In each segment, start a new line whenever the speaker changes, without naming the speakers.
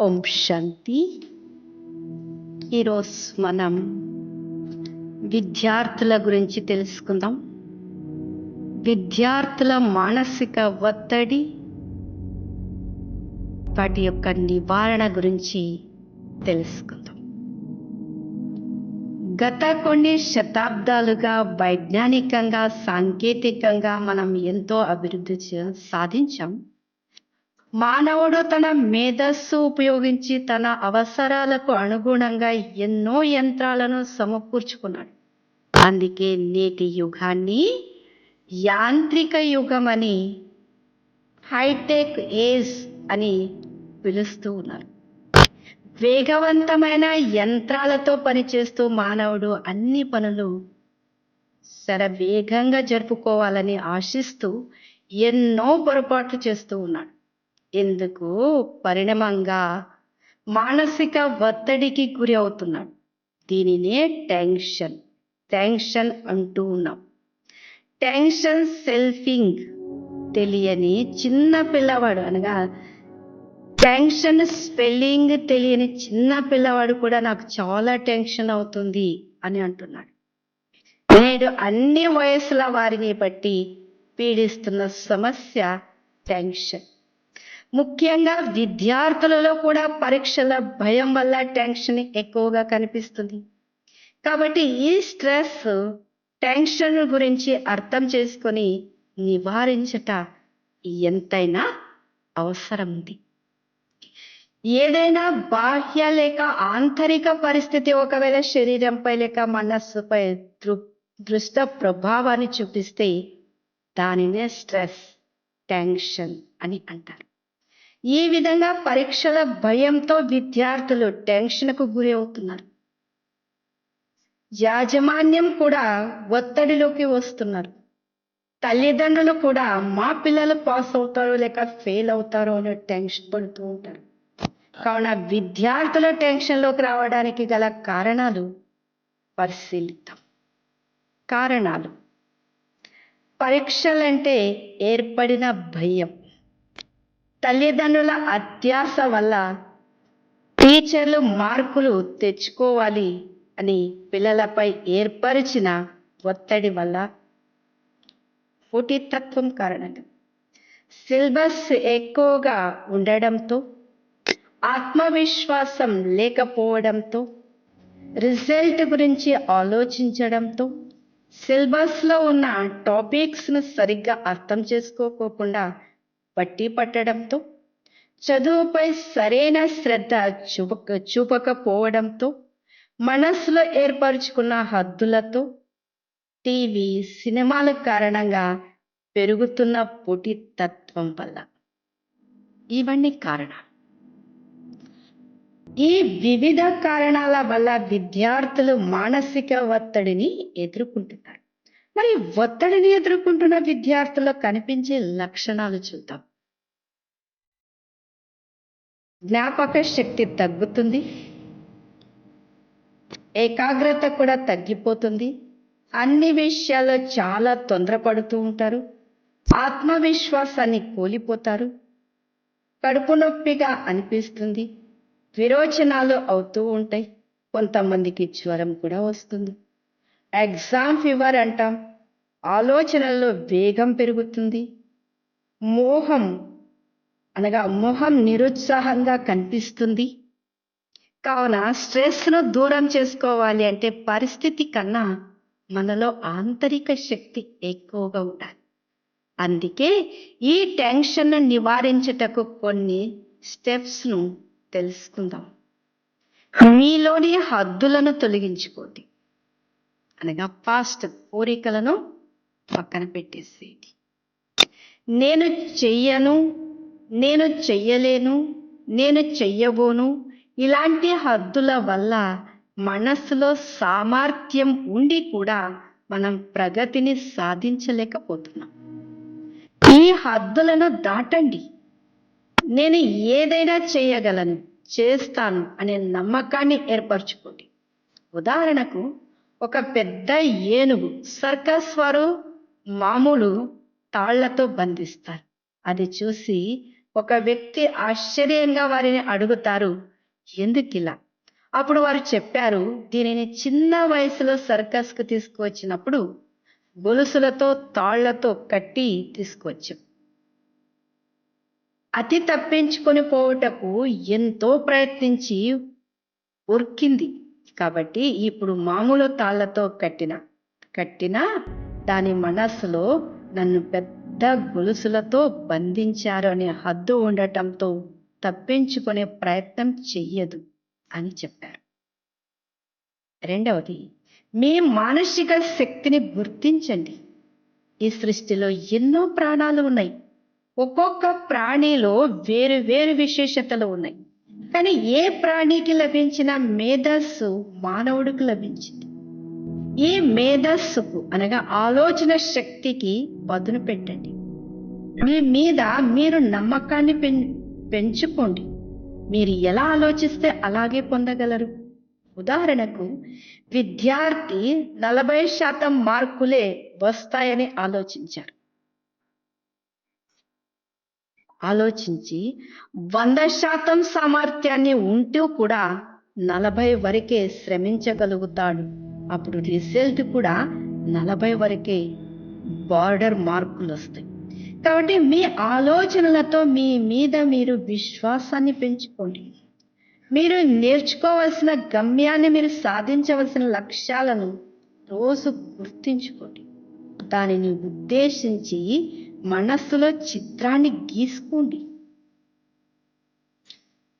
ఓం శాంతి. ఈరోజు మనం విద్యార్థుల గురించి తెలుసుకుందాం. విద్యార్థుల మానసిక ఒత్తిడి వాటి యొక్క నివారణ గురించి తెలుసుకుందాం. గత కొన్ని శతాబ్దాలుగా వైజ్ఞానికంగా సాంకేతికంగా మనం ఎంతో అభివృద్ధి చే- సాధించాం. మానవుడు తన మేధస్సు ఉపయోగించి తన అవసరాలకు అనుగుణంగా ఎన్నో యంత్రాలను సమకూర్చుకున్నాడు. అందుకే నేటి యుగాన్ని యాంత్రిక యుగం అని హైటెక్ ఏజ్ అని పిలుస్తూ ఉన్నారు. వేగవంతమైన యంత్రాలతో పనిచేస్తూ మానవుడు అన్ని పనులు శరవేగంగా జరుపుకోవాలని ఆశిస్తూ ఎన్నో పొరపాట్లు చేస్తూ ఉన్నాడు. ఎందుకు? పరిణామంగా మానసిక ఒత్తిడికి గురి అవుతున్నాడు. దీనినే టెన్షన్. టెన్షన్ అంటూ ఉన్నాం. టెన్షన్ సెల్ఫింగ్ తెలియని చిన్న పిల్లవాడు అనగా టెన్షన్ స్పెల్లింగ్ తెలియని చిన్న పిల్లవాడు కూడా నాకు చాలా టెన్షన్ అవుతుంది అని అంటున్నాడు. నేడు అన్ని వయసుల వారిని బట్టి పీడిస్తున్న సమస్య టెన్షన్. ముఖ్యంగా విద్యార్థులలో కూడా పరీక్షల భయం వల్ల టెన్షన్ ఎక్కువగా కనిపిస్తుంది. కాబట్టి ఈ స్ట్రెస్ టెన్షన్ గురించి అర్థం చేసుకొని నివారించట ఎంతైనా అవసరం ఉంది. ఏదైనా బాహ్య లేక ఆంతరిక పరిస్థితి ఒకవేళ శరీరంపై లేక మనస్సుపై దృ దృష్ట ప్రభావాన్ని చూపిస్తే దానినే స్ట్రెస్ టెన్షన్ అని అంటారు. ఈ విధంగా పరీక్షల భయంతో విద్యార్థులు టెన్షన్కు గురి అవుతున్నారు. యాజమాన్యం కూడా ఒత్తిడిలోకి వస్తున్నారు. తల్లిదండ్రులు కూడా మా పిల్లలు పాస్ అవుతారో లేక ఫెయిల్ అవుతారో అని టెన్షన్ పడుతూ ఉంటారు. కావున విద్యార్థుల టెన్షన్లోకి రావడానికి గల కారణాలు పరిశీలిద్దాం. కారణాలు. పరీక్షలంటే ఏర్పడిన భయం. తల్లిదండ్రుల అత్యాస వల్ల టీచర్లు మార్కులు తెచ్చుకోవాలి అని పిల్లలపై ఏర్పరిచిన ఒత్తిడి వల్ల పోటీతత్వం కారణంగా సిలబస్ ఎక్కువగా ఉండడంతో ఆత్మవిశ్వాసం లేకపోవడంతో రిజల్ట్ గురించి ఆలోచించడంతో సిలబస్లో ఉన్న టాపిక్స్ను సరిగ్గా అర్థం చేసుకోకుండా పట్టి పట్టడంతో చదువుపై సరైన శ్రద్ధ చూపక చూపకపోవడంతో మనస్సులో ఏర్పరచుకున్న హద్దులతో టీవీ సినిమాల కారణంగా పెరుగుతున్న పోటీతత్వం వల్ల. ఇవన్నీ కారణాలు. ఈ వివిధ కారణాల వల్ల విద్యార్థులు మానసిక ఒత్తిడిని ఎదుర్కొంటున్నారు. మరి ఒత్తిడిని ఎదుర్కొంటున్న విద్యార్థుల్లో కనిపించే లక్షణాలు చూద్దాం. జ్ఞాపక శక్తి తగ్గుతుంది. ఏకాగ్రత కూడా తగ్గిపోతుంది. అన్ని విషయాల్లో చాలా తొందరపడుతూ ఉంటారు. ఆత్మవిశ్వాసాన్ని కోల్పోతారు. కడుపు నొప్పిగా అనిపిస్తుంది. విరోచనాలు అవుతూ ఉంటాయి. కొంతమందికి జ్వరం కూడా వస్తుంది. ఎగ్జామ్ ఫీవర్ అంటాం. ఆలోచనల్లో వేగం పెరుగుతుంది. మోహం అనగా మొహం నిరుత్సాహంగా కనిపిస్తుంది. కావున స్ట్రెస్ను దూరం చేసుకోవాలి అంటే పరిస్థితి కన్నా మనలో ఆంతరిక శక్తి ఎక్కువగా ఉండాలి. అందుకే ఈ టెన్షన్ను నివారించుటకు కొన్ని స్టెప్స్ను తెలుసుకుందాం. మీలోని హద్దులను తొలగించుకోండి. అనగా పాస్ట్ కోరికలను పక్కన పెట్టేసేది. నేను చెయ్యను నేను చెయ్యలేను నేను చెయ్యబోను ఇలాంటి హద్దుల వల్ల మనస్సులో సామర్థ్యం ఉండి కూడా మనం ప్రగతిని సాధించలేకపోతున్నాం. ఈ హద్దులను దాటండి. నేను ఏదైనా చేయగలను చేస్తాను అనే నమ్మకాన్ని ఏర్పరచుకోండి. ఉదాహరణకు ఒక పెద్ద ఏనుగు సర్కస్ వారు మామూలు తాళ్ళతో బంధిస్తారు. అది చూసి ఒక వ్యక్తి ఆశ్చర్యంగా వారిని అడుగుతారు ఎందుకిలా అప్పుడు వారు చెప్పారు దీనిని చిన్న వయసులో సర్కస్కు తీసుకువచ్చినప్పుడు గొలుసులతో తాళ్ళతో కట్టి తీసుకొచ్చాం అతి తప్పించుకొని పోవుటకు ఎంతో ప్రయత్నించి ఉరికింది. కాబట్టి ఇప్పుడు మామూలు తాళ్ళతో కట్టిన కట్టిన దాని మనస్సులో నన్ను పెద్ద గొలుసులతో బంధించారు అనే హద్దు ఉండటంతో తప్పించుకునే ప్రయత్నం చెయ్యదు అని చెప్పారు. రెండవది మీ మానసిక శక్తిని గుర్తించండి. ఈ సృష్టిలో ఎన్నో ప్రాణాలు ఉన్నాయి. ఒక్కొక్క ప్రాణిలో వేరు వేరు విశేషతలు ఉన్నాయి. కానీ ఏ ప్రాణికి లభించిన మేధస్సు మానవుడికి లభించింది. ఈ మేధస్సుకు అనగా ఆలోచన శక్తికి పదును పెట్టండి. మీ మీద మీరు నమ్మకాన్ని పెంచుకోండి. మీరు ఎలా ఆలోచిస్తే అలాగే పొందగలరు. ఉదాహరణకు విద్యార్థి నలభై శాతం మార్కులే వస్తాయని ఆలోచించారు. ఆలోచించి వంద శాతం సామర్థ్యాన్ని ఉంటూ కూడా నలభై వరకే శ్రమించగలుగుతాడు. అప్పుడు రిజల్ట్ కూడా నలభై వరకే బార్డర్ మార్కులు వస్తాయి కాబట్టి మీ ఆలోచనలతో మీ మీద మీరు విశ్వాసాన్ని పెంచుకోండి. మీరు నేర్చుకోవాల్సిన గమ్యాన్ని మీరు సాధించవలసిన లక్ష్యాలను రోజు గుర్తించుకోండి. దానిని ఉద్దేశించి మనస్సులో చిత్రాన్ని గీసుకోండి.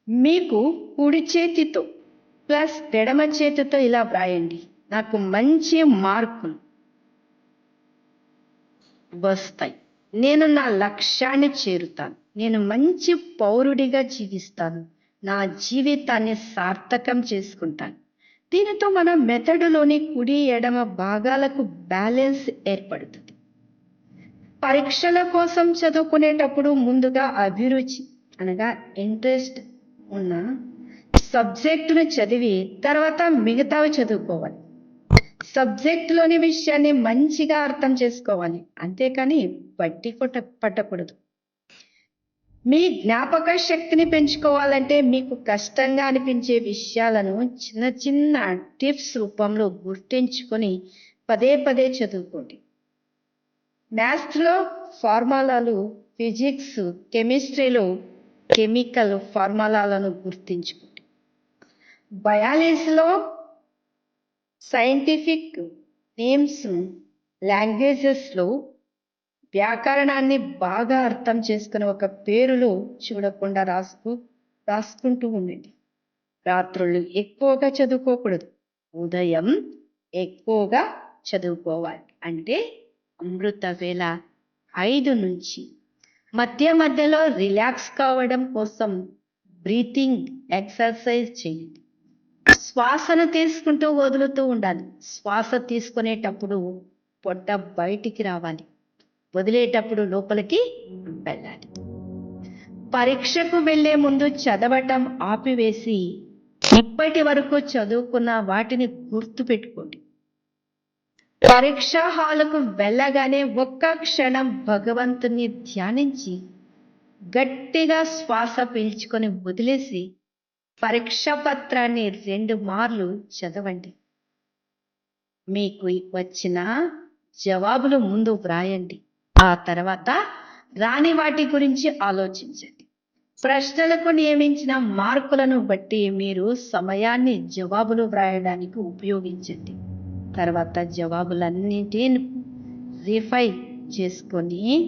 మీకు కుడి చేతితో ప్లస్ ఎడమ చేతితో ఇలా వ్రాయండి. నాకు మంచి మార్కులు వస్తాయి. నేను నా లక్ష్యాన్ని చేరుతాను. నేను మంచి పౌరుడిగా జీవిస్తాను. నా జీవితాన్ని సార్థకం చేసుకుంటాను. దీనితో మన మెథడులోని కుడి ఎడమ భాగాలకు బ్యాలెన్స్ ఏర్పడుతుంది. పరీక్షల కోసం చదువుకునేటప్పుడు ముందుగా అభిరుచి అనగా ఇంట్రెస్ట్ ఉన్న సబ్జెక్టును చదివి తర్వాత మిగతావి చదువుకోవాలి. సబ్జెక్టులోని విషయాన్ని మంచిగా అర్థం చేసుకోవాలి. అంతేకాని బట్టి కొట్ట పట్టకూడదు. మీ జ్ఞాపక శక్తిని పెంచుకోవాలంటే మీకు కష్టంగా అనిపించే విషయాలను చిన్న చిన్న టిప్స్ రూపంలో గుర్తించుకొని పదే పదే చదువుకోండి. మ్యాథ్స్లో ఫార్ములాలు ఫిజిక్స్ కెమిస్ట్రీలో కెమికల్ ఫార్ములాలను గుర్తించుకోండి బయాలజీలో సైంటిఫిక్ నేమ్స్ లాంగ్వేజెస్లో వ్యాకరణాన్ని బాగా అర్థం చేసుకుని ఒక పేరులో చూడకుండా రాసుకు రాసుకుంటూ ఉండండి. రాత్రులు ఎక్కువగా చదువుకోకూడదు. ఉదయం ఎక్కువగా చదువుకోవాలి. అంటే అమృత వేళ ఐదు నుంచి. మధ్య మధ్యలో రిలాక్స్ కావడం కోసం బ్రీతింగ్ ఎక్సర్సైజ్ చేయండి. శ్వాసను తీసుకుంటూ వదులుతూ ఉండాలి. శ్వాస తీసుకునేటప్పుడు పొట్ట బయటికి రావాలి. వదిలేటప్పుడు లోపలికి వెళ్ళాలి. పరీక్షకు వెళ్ళే ముందు చదవటం ఆపివేసి ఇప్పటి వరకు చదువుకున్న వాటిని గుర్తు పెట్టుకోండి పరీక్ష హాలుకు వెళ్ళగానే ఒక్క క్షణం భగవంతుని ధ్యానించి గట్టిగా శ్వాస పీల్చుకొని వదిలేసి పరీక్ష పత్రాన్ని రెండు మార్లు చదవండి. మీకు వచ్చిన జవాబులు ముందు వ్రాయండి. ఆ తర్వాత రాని వాటి గురించి ఆలోచించండి. ప్రశ్నలకు నియమించిన మార్కులను బట్టి మీరు సమయాన్ని జవాబులు వ్రాయడానికి ఉపయోగించండి. తర్వాత జవాబులన్నింటిని రిఫై చేసుకొని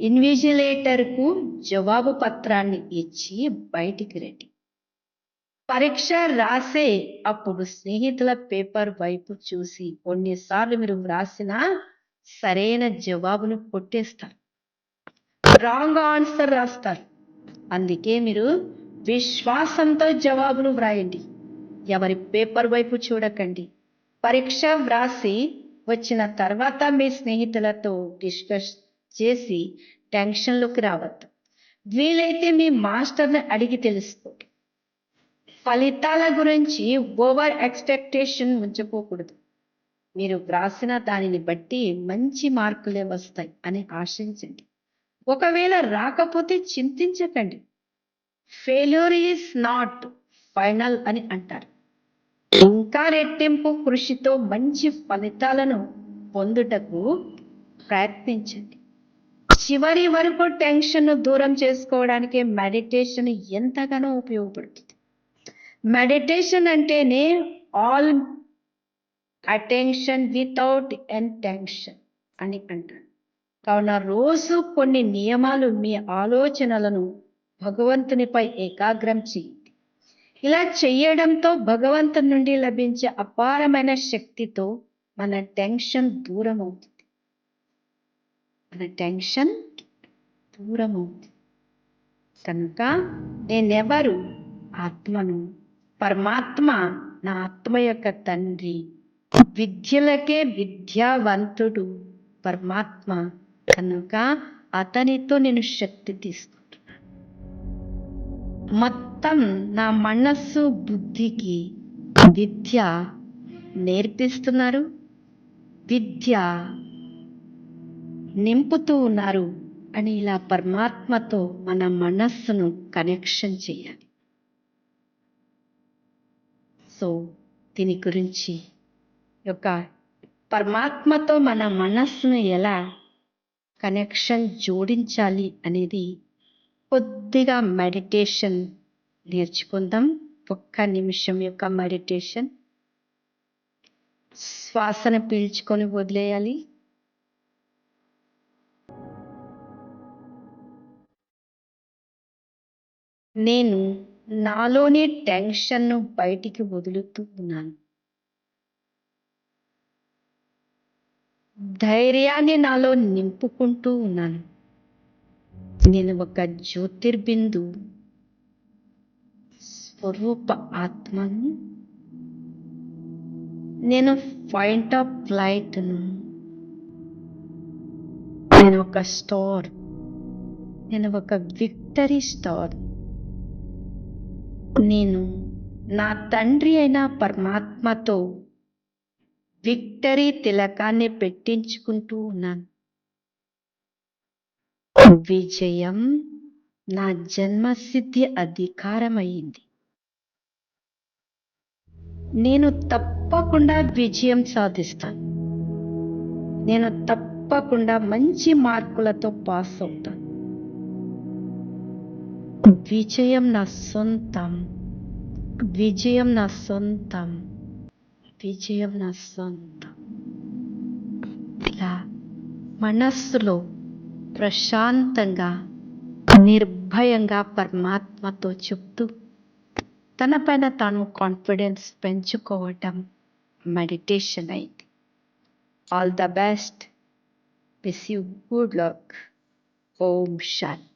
ఇన్విజిలేటర్కు జవాబు పత్రాన్ని ఇచ్చి బయటికి రండి. పరీక్ష రాసే అప్పుడు స్నేహితుల పేపర్ వైపు చూసి కొన్నిసార్లు మీరు వ్రాసిన సరైన జవాబును కొట్టేస్తారు. రాంగ్ ఆన్సర్ రాస్తారు. అందుకే మీరు విశ్వాసంతో జవాబును వ్రాయండి. ఎవరి పేపర్ వైపు చూడకండి. పరీక్ష వ్రాసి వచ్చిన తర్వాత మీ స్నేహితులతో డిస్కస్ చేసి టెన్షన్లోకి రావద్దు. వీలైతే మీ మాస్టర్ని అడిగి తెలుసుకోండి. ఫలితాల గురించి ఓవర్ ఎక్స్పెక్టేషన్ ఉంచుకోకూడదు మీరు వ్రాసిన దానిని బట్టి మంచి మార్కులే వస్తాయి అని ఆశించండి. ఒకవేళ రాకపోతే చింతించకండి. ఫెయిల్యూర్ ఈజ్ నాట్ ఫైనల్ అని అంటారు. ఇంకా రెట్టింపు కృషితో మంచి ఫలితాలను పొందుటకు ప్రయత్నించండి. చివరి వరకు టెన్షన్ను దూరం చేసుకోవడానికి మెడిటేషన్ ఎంతగానో ఉపయోగపడుతుంది. మెడిటేషన్ అంటేనే all attention without any tension అని అంటారు. కావున రోజు కొన్ని నియమాలు మీ ఆలోచనలను భగవంతునిపై ఏకాగ్రం చేయి ఇలా చేయడంతో భగవంతుని నుండి లభించే అపారమైన శక్తితో మన టెన్షన్ దూరం అవుతుంది మన టెన్షన్ దూరం అవుతుంది కనుక నేనెవరు? ఆత్మను. పరమాత్మ నా ఆత్మ యొక్క తండ్రి. విద్యలకే విద్యావంతుడు పరమాత్మ. కనుక అతనితో నేను శక్తి తీసుకు మొత్తం నా మనస్సు బుద్ధికి విద్య నేర్పిస్తున్నారు. విద్య నింపుతూ ఉన్నారు అని ఇలా పరమాత్మతో మన మనస్సును కనెక్షన్ చేయాలి. సో దీని గురించి యొక్క పరమాత్మతో మన మనస్సును ఎలా కనెక్షన్ జోడించాలి అనేది కొద్దిగా మెడిటేషన్ నేర్చుకుందాం. ఒక్క నిమిషం యొక్క మెడిటేషన్ శ్వాసన పీల్చుకొని వదిలేయాలి. నేను నాలోని టెన్షన్ను బయటికి వదులుతూ ఉన్నాను. ధైర్యాన్ని నాలో నింపుకుంటూ ఉన్నాను. నేను ఒక జ్యోతిర్బిందు స్వరూప ఆత్మని నేను పాయింట్ ఆఫ్ లైట్ను నేను ఒక స్టార్ నేను ఒక విక్టరీ స్టార్. నేను నా తండ్రి అయిన పరమాత్మతో విక్టరీ తిలకాన్ని పెట్టించుకుంటూ ఉన్నాను. విజయం నా జన్మసిద్ధి అధికారమైంది నేను తప్పకుండా విజయం సాధిస్తాను. నేను తప్పకుండా మంచి మార్కులతో పాస్ అవుతాను. విజయం నా సొంతం. విజయం నా సొంతం. విజయం నా సొంతం. ఇలా మనస్సులో ప్రశాంతంగా నిర్భయంగా పరమాత్మతో చెప్తూ తనపైన తాను కాన్ఫిడెన్స్ పెంచుకోవటం మెడిటేషన్ అయింది. All the best wish you good luck Om Shanti